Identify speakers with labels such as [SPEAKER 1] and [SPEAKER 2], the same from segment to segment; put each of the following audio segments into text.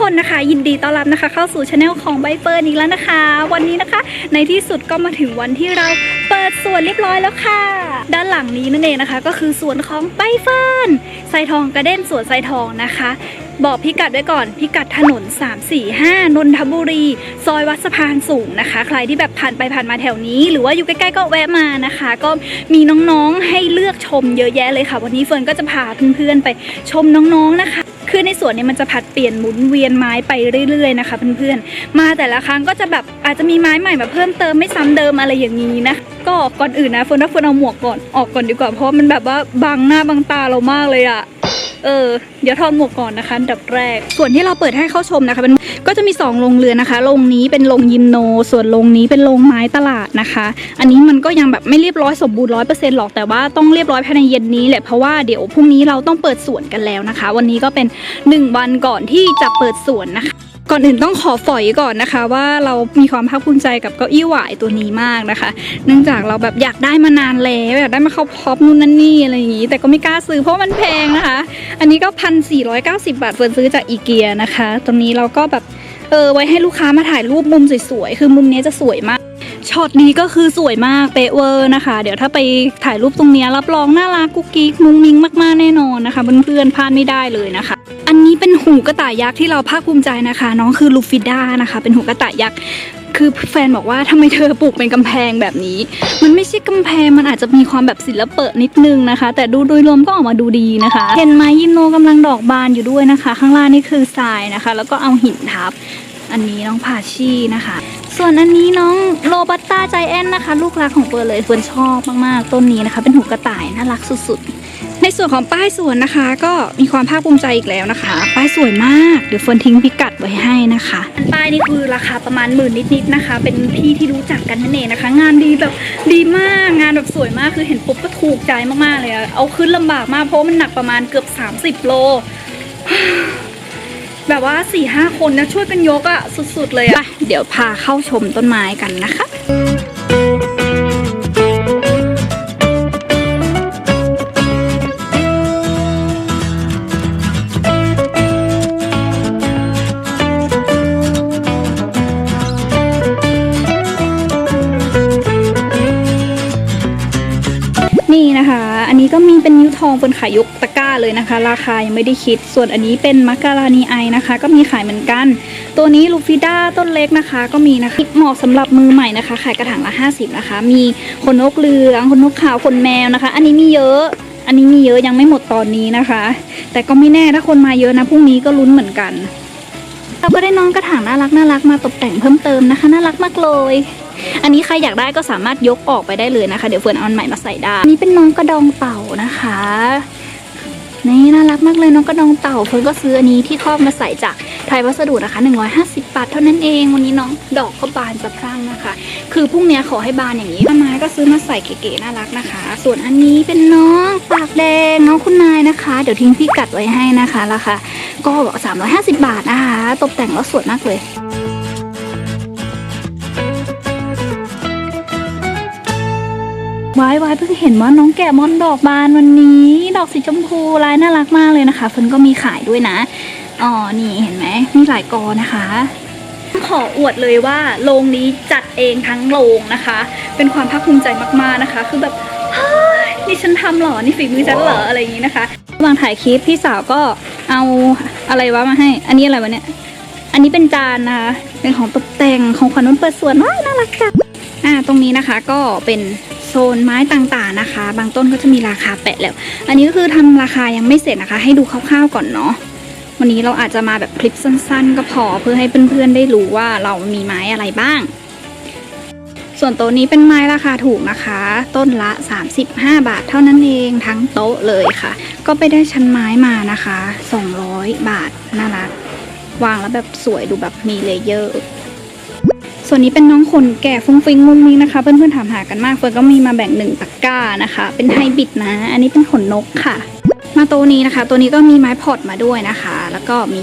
[SPEAKER 1] คนนะคะ ยินดีต้อนรับนะคะ เข้าสู่ช anel ของใบเฟิร์นอีกแล้วนะคะ วันนี้นะคะ ในที่สุดก็มาถึงวันที่เราเปิดสวนเรียบร้อยแล้วค่ะ ด้านหลังนี้นั่นเองนะคะ ก็คือสวนของใบเฟิร์นไซทองกระเด้นสวนไซทองนะคะ บอกพิกัดไว้ก่อน พิกัดถนน 345 นนทบุรี ซอยวัดสะพานสูงนะคะ ใครที่แบบผ่านไปผ่านมาแถวนี้ หรือว่าอยู่ใกล้ๆก็แวะมานะคะ ก็มีน้องๆให้เลือกชมเยอะแยะเลยค่ะ วันนี้เฟิร์นก็จะพาเพื่อนๆไปชมน้องๆนะคะ คือในสวนเนี่ยมันจะผัดเปลี่ยนหมุนเวียนไม้ไปเรื่อยๆนะคะเพื่อนๆ มาแต่ละครั้งก็จะแบบอาจจะมีไม้ใหม่มาเพิ่มเติมไม่ซ้ำเดิมอะไรอย่างนี้นะ ก็ก่อนอื่นนะเฟิร์นว่าเฟิร์นเอาหมวกก่อนออกก่อนดีกว่าเพราะมันแบบว่าบังหน้าบังตาเรามากเลยอะ เออ เดี๋ยวถอดหมวกก่อนนะคะดับแรก ส่วนที่เราเปิดให้เข้าชมนะคะเป็นก็จะมีสองโรงเรือนนะคะ โรงนี้เป็นโรงยิมโน ส่วนโรงนี้เป็นโรงไม้ตลาดนะคะ อันนี้มันก็ยังแบบไม่เรียบร้อยสมบูรณ์ร้อยเปอร์เซ็นต์หรอกแต่ว่าต้องเรียบร้อยภายในเย็นนี้แหละเพราะว่าเดี๋ยวพรุ่งนี้เราต้องเปิดสวนกันแล้วนะคะ วันนี้ก็เป็นหนึ่งวันก่อนที่จะเปิดสวนนะคะ ก่อนอื่นต้องขอฝอยก่อนนะคะ ว่าเรามีความภาคภูมิใจกับเก้าอี้หวายตัวนี้มากนะคะ เนื่องจากเราแบบอยากได้มานานแล้วอยากได้มาเข้าพร็อปนู่นนั่นนี่อะไรอย่างนี้ แต่ก็ไม่กล้าซื้อเพราะมันแพงนะคะ อันนี้ก็พันสี่ร้อยเก้าสิบาทเฟิร์นซื้อจากอีเกียนะคะ ตรงนี้เราก็แบบเออไว้ให้ลูกค้ามาถ่ายรูปมุมสวยๆคือมุมนี้จะสวยมาก ช็อตนี้ก็คือสวยมากเป๊ะเวอร์นะคะ เดี๋ยวถ้าไปถ่ายรูปตรงนี้รับรองน่ารักกุ๊กกิ๊กมุ้งมิ้งมากๆแน่นอนนะคะเพื่อนๆพลาดไม่ได้เลยนะคะ อันนี้เป็นหูกระต่ายยักษ์ที่เราภาคภูมิใจนะคะ น้องคือลูฟิด้านะคะ เป็นหูกระต่ายยักษ์คือแฟนบอกว่าทำไมเธอปลูกเป็นกำแพงแบบนี้ มันไม่ใช่กำแพงมันอาจจะมีความแบบศิลปะนิดนึงนะคะ แต่ดูโดยรวมก็ออกมาดูดีนะคะ เห็นไหมยิมโนกำลังดอกบานอยู่ด้วยนะคะ ข้างล่างนี่คือทรายนะคะ แล้วก็เอาหินทับ อันนี้น้องพาชีนะคะ ส่วนอันนี้น้องโรบัตตาใจแอนนะคะ ลูกรักของเฟิร์นเลยเฟิร์นชอบมากๆ ต้นนี้นะคะ เป็นหูกระต่ายน่ารักสุดๆ ในส่วนของป้ายสวนนะคะ ก็มีความภาคภูมิใจอีกแล้วนะคะ ป้ายสวยมากเดี๋ยวเฟิร์นทิ้งพิกัดไว้ให้นะคะป้ายนี่คือราคาประมาณหมื่นนิดๆนะคะ เป็นพี่ที่รู้จักกันนั่นเองนะคะ งานดีแบบดีมากงานแบบสวยมากคือเห็นปุ๊บก็ถูกใจมากๆเลยอะเอาขึ้นลำบากมากเพราะมันหนักประมาณเกือบ 30 โล แบบว่า4ี่ห้าคนนะช่วยกันยกอะสุดๆเลยอะเดี๋ยวพาเข้าชมต้นไม้กันนะคะ ทองเป็นขายยกตะกร้าเลยนะคะ ราคายังไม่ได้คิด ส่วนอันนี้เป็นมักกาลานีไอนะคะ ก็มีขายเหมือนกัน ตัวนี้ลูฟิด้าต้นเล็กนะคะ ก็มีนะคะเหมาะสำหรับมือใหม่นะคะ ขายกระถางละ 50 นะคะ มีขนนกเหลืองขนนกขาวขนแมวนะคะ อันนี้มีเยอะ อันนี้มีเยอะยังไม่หมดตอนนี้นะคะ แต่ก็ไม่แน่ถ้าคนมาเยอะนะพรุ่งนี้ก็ลุ้นเหมือนกัน เราก็ได้น้องกระถางน่ารักน่ารักมาตกแต่งเพิ่มเติมนะคะน่ารักมากเลย อันนี้ใครอยากได้ก็สามารถยกออกไปได้เลยนะคะ เดี๋ยวเฟิร์นเอาอันใหม่มาใส่ได้อันนี้เป็นน้องกระดองเต่านะคะ นี่น่ารักมากเลยน้องกระดองเต่าเฟิร์นก็ซื้ออันนี้ที่ครอบมาใส่จากไทยวัสดุนะคะ 150 บาทเท่านั้นเอง วันนี้น้องดอกก็บานสะพรั่งนะคะ คือพรุ่งนี้ขอให้บานอย่างนี้ต้นไม้ก็ซื้อมาใส่เก๋ๆน่ารักนะคะ ส่วนอันนี้เป็นน้องปากแดงน้องคุณนายนะคะ เดี๋ยวทิ้งพิกัดไว้ให้นะคะราคา ก็ 350 บาทนะคะตกแต่งแล้วสวยมากเลยวายวายเพิ่งเห็นว่าน้องแกะมอนดอกบานวันนี้ ดอกสีชมพูลายน่ารักมากเลยนะคะเฟิร์นก็มีขายด้วยนะอ๋อนี่เห็นไหมมีหลายกอนะคะขออวดเลยว่าโรงนี้จัดเองทั้งโรงนะคะ เป็นความภาคภูมิใจมากๆนะคะ คือแบบเฮ้ยนี่ฉันทำหรอ นี่ฝีมือฉันเหรออะไรอย่างนี้นะคะ ระหว่างถ่ายคลิปพี่สาวก็เอาอะไรวะมาให้ อันนี้อะไรวะเนี่ย อันนี้เป็นจานนะคะ เป็นของตกแต่งของขวัญวันเปิดสวนว้ายน่ารักจังอ่า ตรงนี้นะคะก็เป็นโซนไม้ต่างๆนะคะ บางต้นก็จะมีราคาแปะแล้ว อันนี้ก็คือทำราคายังไม่เสร็จนะคะ ให้ดูคร่าวๆก่อนเนาะ วันนี้เราอาจจะมาแบบคลิปสั้น ๆ ก็พอเพื่อให้เพื่อนๆได้รู้ว่าเรามีไม้อะไรบ้าง ส่วนโต๊ะนี้เป็นไม้ราคาถูกนะคะ ต้นละ 35 บาทเท่านั้นเองทั้งโต๊ะเลยค่ะ ก็ไปได้ชั้นไม้มานะคะ 200 บาทน่ารักวางแล้วแบบสวยดูแบบมีเลเยอร์ส่วนนี้เป็นน้องขนแก่ฟุ้งฟิงมุ้งมิ้งนะคะเพื่อนๆถามหากันมากเฟิร์นก็มีมาแบ่งหนึ่งตะกร้านะคะ เป็นไฮบริดนะ อันนี้เป็นขนนกค่ะ มาตัวนี้นะคะ ตัวนี้ก็มีไม้พอดมาด้วยนะคะ แล้วก็มี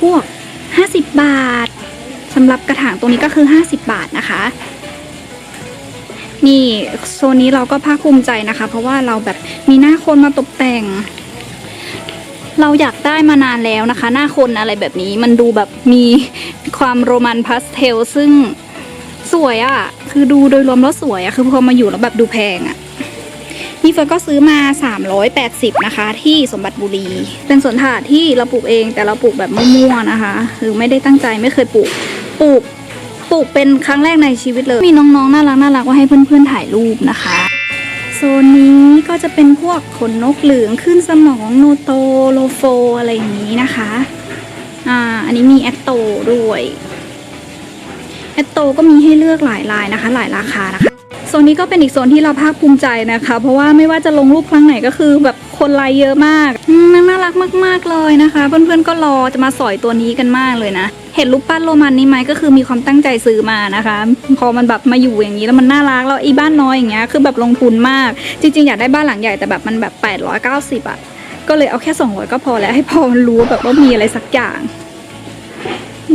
[SPEAKER 1] พวก 50 บาทสำหรับกระถางตัวนี้ก็คือ 50 บาทนะคะ นี่โซนนี้เราก็ภาคภูมิใจนะคะ เพราะว่าเราแบบมีหน้าคนมาตกแต่ง เราอยากได้มานานแล้วนะคะ หน้าคนอะไรแบบนี้มันดูแบบมีความโรมันพาสเทลซึ่งสวยอะ่ะ คือดูโดยรวมแล้วสวยอะ่ะ คือพอมาอยู่แล้วแบบดูแพงอะ่ะนี่เฟิร์นก็ซื้อมา 380 นะคะ ที่สมบัติบุรี เป็นสวนถาดที่เราปลูกเองแต่เราปลูกแบบมั่วๆนะคะคือไม่ได้ตั้งใจไม่เคยปลูก ปลูก ปลูกเป็นครั้งแรกในชีวิตเลย มีน้องๆ น่ารักน่ารักว่าให้เพื่อนๆ ถ่ายรูปนะคะ โซนนี้ก็จะเป็นพวกขนนกเหลืองขึ้นสมองโนโตโลโฟอะไรอย่างนี้นะคะ อ่า อันนี้มีแอตโตด้วย แอตโตก็มีให้เลือกหลายลายนะคะ หลายราคานะคะ โซนนี้ก็เป็นอีกโซนที่เราภาคภูมิใจนะคะ เพราะว่าไม่ว่าจะลงรูปครั้งไหนก็คือแบบคนไลค์เยอะมากน่ารักมาก ๆเลยนะคะ เพื่อนๆก็รอจะมาสอยตัวนี้กันมากเลยนะเห็นรูปปั้นโรมันนี้ไหมก็คือมีความตั้งใจซื้อมานะคะ พอมันแบบมาอยู่อย่างนี้แล้วมันน่ารักแล้วไอ้บ้านน้อยอย่างเงี้ยคือแบบลงทุนมาก จริง ๆ อยากได้บ้านหลังใหญ่แต่แบบมันแบบ890อะก็เลยเอาแค่200ก็พอแล้วให้พอมันรู้แบบว่ามีอะไรสักอย่าง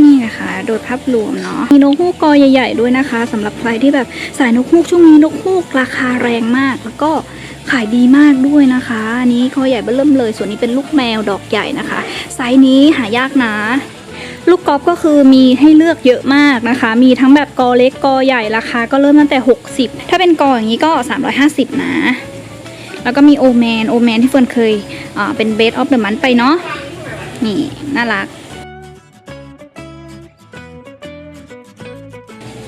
[SPEAKER 1] นี่นะคะ โดยภาพรวมเนาะมีนกฮูกกอใหญ่ๆด้วยนะคะสำหรับใครที่แบบสายนกฮูกช่วงนี้นกฮูกราคาแรงมาก แล้วก็ขายดีมากด้วยนะคะอันนี้คอใหญ่เบิ่มเลย ส่วนนี้เป็นลูกแมวดอกใหญ่นะคะ ไซส์นี้หายากนะลูกกอล์ฟก็คือมีให้เลือกเยอะมากนะคะ มีทั้งแบบกอเล็กกอใหญ่ราคาก็เริ่มตั้งแต่ 60 ถ้าเป็นกออย่างนี้ก็ 350 นะ แล้วก็มีโอแมน โอแมนที่เฟิร์นเคยเป็นเบสออฟเดอะมันไปเนาะ นี่ น่ารัก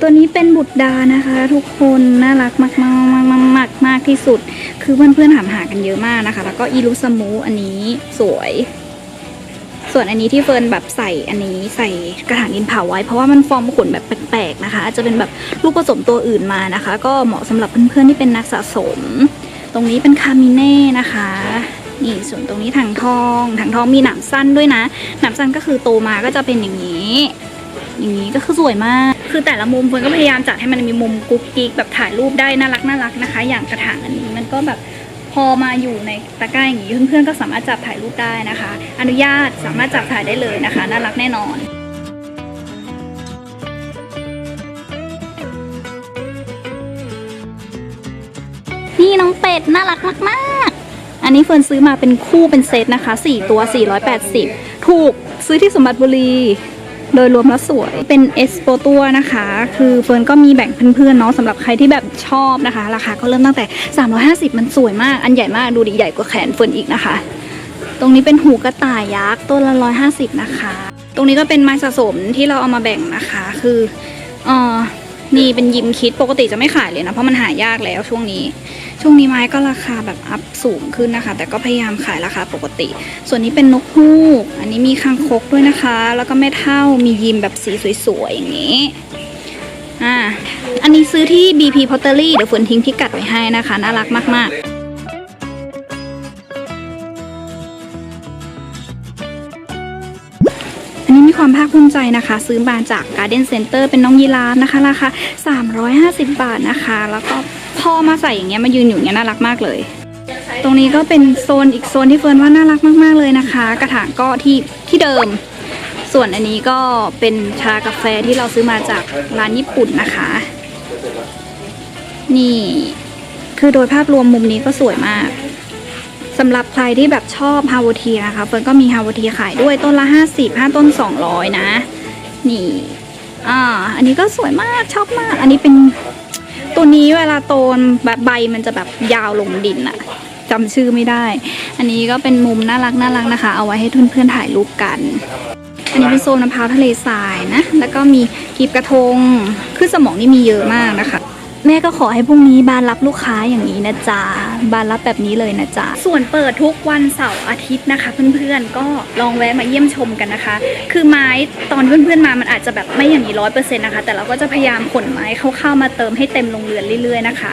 [SPEAKER 1] ตัวนี้เป็นบุตรดานะคะ ทุกคนน่ารักมากมากมากมากมากมากที่สุด คือเพื่อนๆถามหากันเยอะมากนะคะ แล้วก็อีลูสมูอันนี้สวย ส่วนอันนี้ที่เฟิร์นแบบใส่อันนี้ใส่กระถางดินเผาไว้ เพราะว่ามันฟอร์มขนแบบแปลกๆนะคะอาจจะเป็นแบบลูกผสมตัวอื่นมานะคะ ก็เหมาะสำหรับเพื่อนๆที่เป็นนักสะสม ตรงนี้เป็นคามิเน่นะคะนี่ส่วนตรงนี้ถังทองถังทองมีหนามสั้นด้วยนะหนามสั้นก็คือโตมาก็จะเป็นอย่างนี้ อย่างนี้ก็คือสวยมาก คือแต่ละมุมเฟิร์นก็พยายามจัดให้มันมีมุมกุ๊กกิ๊กแบบถ่ายรูปได้น่ารักน่ารักนะคะ อย่างกระถางอันนี้มันก็แบบพอมาอยู่ในตะกร้าอย่างนี้เพื่อนๆก็สามารถจับถ่ายรูปได้นะคะ อนุญาตสามารถจับถ่ายได้เลยนะคะ น่ารักแน่นอนนี่น้องเป็ดน่ารักมากๆ อันนี้เฟิร์นซื้อมาเป็นคู่เป็นเซตนะคะ 4 ตัว 480 ถูกซื้อที่สมบัติบุรี โดยรวมแล้วสวยเป็นเอสโปตัวนะคะ คือเฟิร์นก็มีแบ่งเพื่อนๆเนาะสำหรับใครที่แบบชอบนะคะ ราคาก็เริ่มตั้งแต่ 350 มันสวยมาก อันใหญ่มากดูดิใหญ่กว่าแขนเฟิร์นอีกนะคะ ตรงนี้เป็นหูกระต่ายยักษ์ต้นละ 150 นะคะ ตรงนี้ก็เป็นไม้สะสมที่เราเอามาแบ่งนะคะ คือเออ นี่เป็นยิมคิดปกติจะไม่ขายเลยนะ เพราะมันหายากแล้วช่วงนี้ ช่วงนี้ไม้ก็ราคาแบบอัพสูงขึ้นนะคะ แต่ก็พยายามขายราคาปกติ ส่วนนี้เป็นนกฮูก อันนี้มีคางคกด้วยนะคะ แล้วก็แม่เท่ามียิมแบบสีสวยๆอย่างนี้อ่าอันนี้ซื้อที่ BP Pottery เดี๋ยวฝนทิ้งพิกัดไว้ให้นะคะ น่ารักมากๆ ความภาคภูมิใจนะคะ ซื้อมาจาก Garden Center เป็นน้องยีราฟนะคะราคา350 บาทนะคะ แล้วก็พ่อมาใส่อย่างเงี้ยมายืนอยู่อย่างเงี้ยน่ารักมากเลย ตรงนี้ก็เป็นโซนอีกโซนที่เฟิร์นว่าน่ารักมาก ๆเลยนะคะ กระถางก็ที่ที่เดิม ส่วนอันนี้ก็เป็นชากาแฟที่เราซื้อมาจากร้านญี่ปุ่นนะคะ นี่คือโดยภาพรวมมุมนี้ก็สวยมาก สำหรับใครที่แบบชอบฮาวเทียนะคะเฟิร์นก็มีฮาวเทียขายด้วยต้นละ 50 5 ต้น 200 นะ นี่อ่าอันนี้ก็สวยมากชอบมาก อันนี้เป็นตัวนี้เวลาโตนแบบใบมันจะแบบยาวลงดินอะจำชื่อไม่ได้ อันนี้ก็เป็นมุมน่ารักน่ารักนะคะ เอาไว้ให้เพื่อนๆถ่ายรูปกัน อันนี้เป็นโซนมะพร้าวทะเลทรายนะ แล้วก็มีกีบกระทง คือสมองนี่มีเยอะมากนะคะ แม่ก็ขอให้พรุ่งนี้บานรับลูกค้าอย่างนี้นะจ๊ะบานรับแบบนี้เลยนะจ๊ะส่วนเปิดทุกวันเสาร์อาทิตย์นะคะ เพื่อนๆก็ลองแวะมาเยี่ยมชมกันนะคะ คือไม้ตอนเพื่อนๆมามันอาจจะแบบไม่อย่างนี้ร้อยเปอร์เซ็นต์นะคะ แต่เราก็จะพยายามขนไม้เข้าๆมาเติมให้เต็มลงเรือนเรื่อยๆนะคะ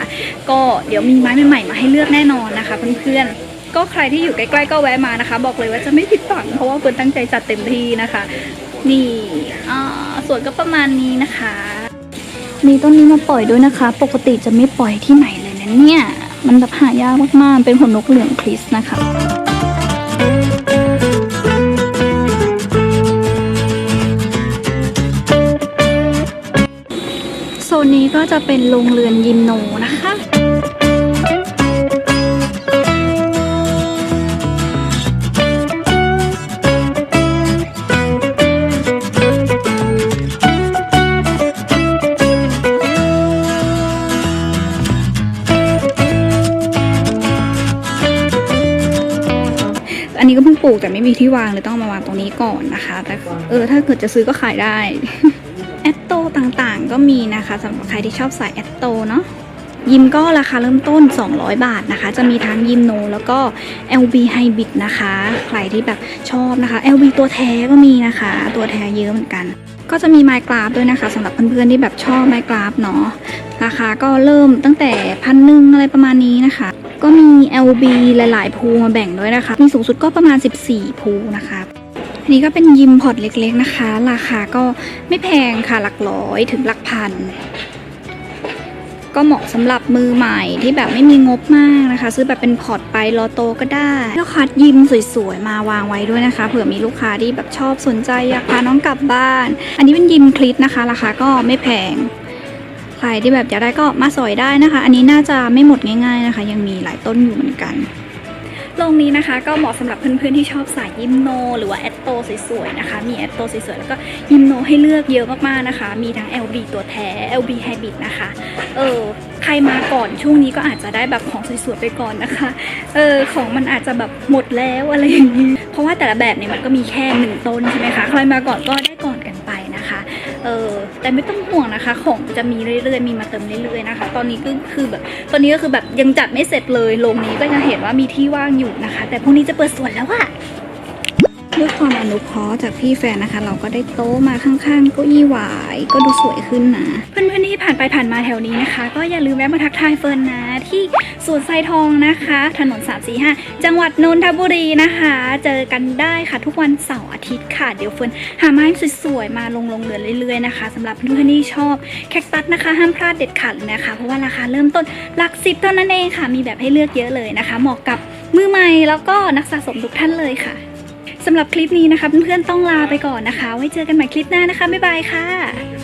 [SPEAKER 1] ก็เดี๋ยวมีไม้ใหม่ๆมาให้เลือกแน่นอนนะคะเพื่อนๆก็ใครที่อยู่ใกล้ ๆ ก็แวะมานะคะ บอกเลยว่าจะไม่ผิดหวังเพราะว่าเฟิร์นตั้งใจจัดเต็มที่นะคะ นี่อ่าส่วนก็ประมาณนี้นะคะ มีต้นนี้มาปล่อยด้วยนะคะ ปกติจะไม่ปล่อยที่ไหนเลยนะเนี่ย มันแบบหายากมากๆ เป็นขนนกเหลืองคริสนะคะโซนนี้ก็จะเป็นโรงเรือนยิมโนนะคะ ปลูกแต่ไม่มีที่วางเลยต้องมาวางตรงนี้ก่อนนะคะ แต่เออถ้าเกิดจะซื้อก็ขายได้แอตโตต่างๆ ก็มีนะคะสำหรับใครที่ชอบสายแอตโตเนาะยิมก็ราคาเริ่มต้น 200 บาทนะคะ จะมีทั้งยิมโนแล้วก็ LB Hybrid นะคะ ใครที่แบบชอบนะคะ LB ตัวแท้ก็มีนะคะ ตัวแท้เยอะเหมือนกัน ก็จะมีไมค์กราฟด้วยนะคะสำหรับเพื่อนๆที่แบบชอบไมค์กราฟเนาะ ราคาก็เริ่มตั้งแต่พันหนึ่งอะไรประมาณนี้นะคะ ก็มี LB หลายๆภูมาแบ่งด้วยนะคะ มีสูงสุดก็ประมาณ 14ภูนะคะอันนี้ก็เป็นยิมพอร์ตเล็ก ๆ นะคะ ราคาก็ไม่แพงค่ะหลักร้อยถึงหลักพัน ก็เหมาะสำหรับมือใหม่ที่แบบไม่มีงบมากนะคะ ซื้อแบบเป็นพอร์ตไปรอโตก็ได้ แล้วคัดยิมสวยๆ มาวางไว้ด้วยนะคะ เผื่อมีลูกค้าที่แบบชอบสนใจอยากพาน้องกลับบ้าน อันนี้เป็นยิมคลิปนะคะ ราคาก็ไม่แพง รที่แบบอยากได้ก็มาสอยได้นะคะ อันนี้น่าจะไม่หมดง่าย ๆนะคะ ยังมีหลายต้นอยู่เหมือนกันโรงนี้นะคะก็เหมาะสำหรับเพื่อนๆที่ชอบสายยิมโน หรือว่าแอตโตสวยๆนะคะ มีแอตโตสวยๆแล้วก็ยิมโนให้เลือกเยอะมากๆนะคะ มีทั้ง LB ตัวแท้ LB Hybrid นะคะ เออใครมาก่อนช่วงนี้ก็อาจจะได้แบบของสวยๆไปก่อนนะคะ เออของมันอาจจะแบบหมดแล้วอะไรอย่างนี้ เพราะว่าแต่ละแบบเนี่ยมันก็มีแค่หนึ่งต้นใช่ไหมคะ ใครมาก่อนก็ได้ก่อนกันไปนะคะ เออแต่ไม่ต้องห่วงนะคะ ของจะมีเรื่อยๆ มีมาเติมเรื่อยๆนะคะ ตอนนี้ก็คือแบบตอนนี้ก็คือแบบยังจัดไม่เสร็จเลยโรงนี้ก็ยังเห็นว่ามีที่ว่างอยู่นะคะ แต่พรุ่งนี้จะเปิดสวนแล้วอะ ด้วยความอนุเคราะห์จากพี่แฟนนะคะ เราก็ได้โต๊ะมาข้างๆเก้าอี้หวายก็ดูสวยขึ้นนะเพื่อนๆที่ผ่านไปผ่านมาแถวนี้นะคะ ก็อย่าลืมแวะมาทักทายเฟิร์นนะ ที่สวนไซทองนะคะ ถนน 345 จังหวัดนนทบุรีนะคะ เจอกันได้ค่ะทุกวันเสาร์อาทิตย์ค่ะ เดี๋ยวเฟิร์นหาไม้สวยๆมาลงลงเรือนเรื่อยๆนะคะสำหรับเพื่อนๆที่ชอบแคคตัสนะคะ ห้ามพลาดเด็ดขาดเลยนะคะ เพราะว่าราคาเริ่มต้นหลักสิบเท่านั้นเองค่ะ มีแบบให้เลือกเยอะเลยนะคะ เหมาะกับมือใหม่แล้วก็นักสะสมทุกท่านเลยค่ะ สำหรับคลิปนี้นะคะเพื่อนๆต้องลาไปก่อนนะคะ ไว้เจอกันใหม่คลิปหน้านะคะบ๊ายบายค่ะ